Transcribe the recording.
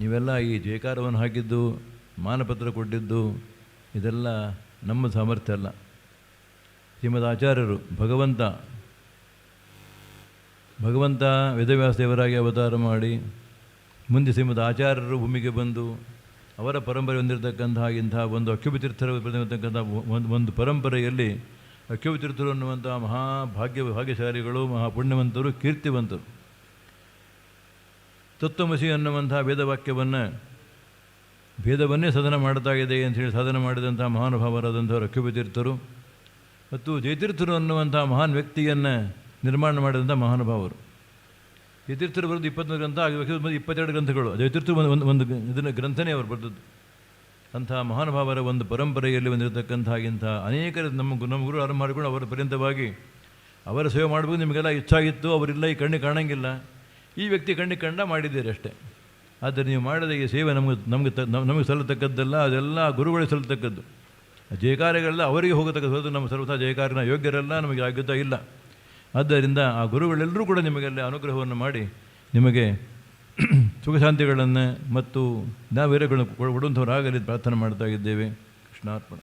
ನೀವೆಲ್ಲ ಈ ಜಯಕಾರವನ್ನು ಹಾಕಿದ್ದು, ಮಾನಪತ್ರ ಕೊಟ್ಟಿದ್ದು, ಇದೆಲ್ಲ ನಮ್ಮ ಸಾಮರ್ಥ್ಯ ಅಲ್ಲ. ಶ್ರೀಮದ್ ಆಚಾರ್ಯರು ಭಗವಂತ ಭಗವಂತ ವೇದವ್ಯಾಸ ದೇವರಾಗಿ ಅವತಾರ ಮಾಡಿ ಮುಂದೆ ಶ್ರೀಮದ್ ಆಚಾರ್ಯರು ಭೂಮಿಗೆ ಬಂದು ಅವರ ಪರಂಪರೆ ಹೊಂದಿರತಕ್ಕಂತಹ ಇಂತಹ ಒಂದು ಅಕ್ಯುಪತೀರ್ಥರ ಬಂದಿರತಕ್ಕಂಥ ಒಂದು ಒಂದು ಪರಂಪರೆಯಲ್ಲಿ ಅಕ್ಯುಪತೀರ್ಥರು ಅನ್ನುವಂಥ ಮಹಾಭಾಗ್ಯ, ಭಾಗ್ಯಶಾಲಿಗಳು, ಮಹಾಪುಣ್ಯವಂತರು, ಕೀರ್ತಿವಂತರು. ತತ್ವಮಸಿ ಅನ್ನುವಂಥ ವೇದವಾಕ್ಯವನ್ನು ಭೇದವನ್ನೇ ಸಾಧನ ಮಾಡ್ತಾ ಇದೆ ಅಂತೇಳಿ ಸಾಧನೆ ಮಾಡಿದಂಥ ಮಹಾನುಭಾವರಾದಂಥ ಅಕ್ಯುಪತೀರ್ಥರು ಮತ್ತು ಜಯತೀರ್ಥರು ಅನ್ನುವಂಥ ಮಹಾನ್ ವ್ಯಕ್ತಿಯನ್ನು ನಿರ್ಮಾಣ ಮಾಡಿದಂಥ ಮಹಾನುಭಾವರು. ಜಯತೀರ್ಥರು ಬರೆದು ಇಪ್ಪತ್ತೊಂದು ಗ್ರಂಥ ಬಂದು ಇಪ್ಪತ್ತೆರಡು ಗ್ರಂಥಗಳು. ಜಯತೀರ್ಥರು ಒಂದು ಒಂದು ಒಂದು ಇದನ್ನು ಗ್ರಂಥನೇ ಅವರು ಬರೆದದ್ದು. ಅಂಥ ಮಹಾನುಭಾವರ ಒಂದು ಪರಂಪರೆಯಲ್ಲಿ ಬಂದಿರತಕ್ಕಂಥ ಇಂಥ ಅನೇಕರ ನಮ್ಮ ನಮ್ಮ ಗುರು ಆರಂಭ ಮಾಡಿಕೊಂಡು ಅವರ ಪರ್ಯಂತವಾಗಿ ಅವರ ಸೇವೆ ಮಾಡಬೇಕು, ನಿಮಗೆಲ್ಲ ಇಚ್ಛಾಗಿತ್ತು ಅವರಿಲ್ಲ, ಈ ಕಣ್ಣಿಗೆ ಕಾಣಂಗಿಲ್ಲ. ಈ ವ್ಯಕ್ತಿ ಕಣ್ಣಿಗೆ ಕಂಡ ಮಾಡಿದ್ದೀರಿ ಅಷ್ಟೇ. ಆದರೆ ನೀವು ಮಾಡಿದ ಈ ಸೇವೆ ನಮಗೆ ನಮಗೆ ತ, ನಮ್- ನಮಗೆ ಸಲ್ಲತಕ್ಕದ್ದಲ್ಲ, ಅದೆಲ್ಲ ಗುರುಗಳಿಗೆ ಸಲ್ಲತಕ್ಕದ್ದು. ಜಯಕಾರ್ಯಗಳೆಲ್ಲ ಅವರಿಗೆ ಹೋಗತಕ್ಕದ್ದು ನಮ್ಮ ಸರ್ವಥಾ ಜಯಕಾರನ ಯೋಗ್ಯರೆಲ್ಲ, ನಮಗೆ ಯೋಗ್ಯತೆ ಇಲ್ಲ. ಆದ್ದರಿಂದ ಆ ಗುರುಗಳೆಲ್ಲರೂ ಕೂಡ ನಿಮಗೆಲ್ಲ ಅನುಗ್ರಹವನ್ನು ಮಾಡಿ, ನಿಮಗೆ ಸುಖಶಾಂತಿಗಳನ್ನು ಮತ್ತು ನಾವೇರೆಗಳನ್ನು ಕೊಡುವಂಥವರಾಗಲಿ ಪ್ರಾರ್ಥನೆ ಮಾಡ್ತಾ ಇದ್ದೇವೆ. ಕೃಷ್ಣಾರ್ಪಣ.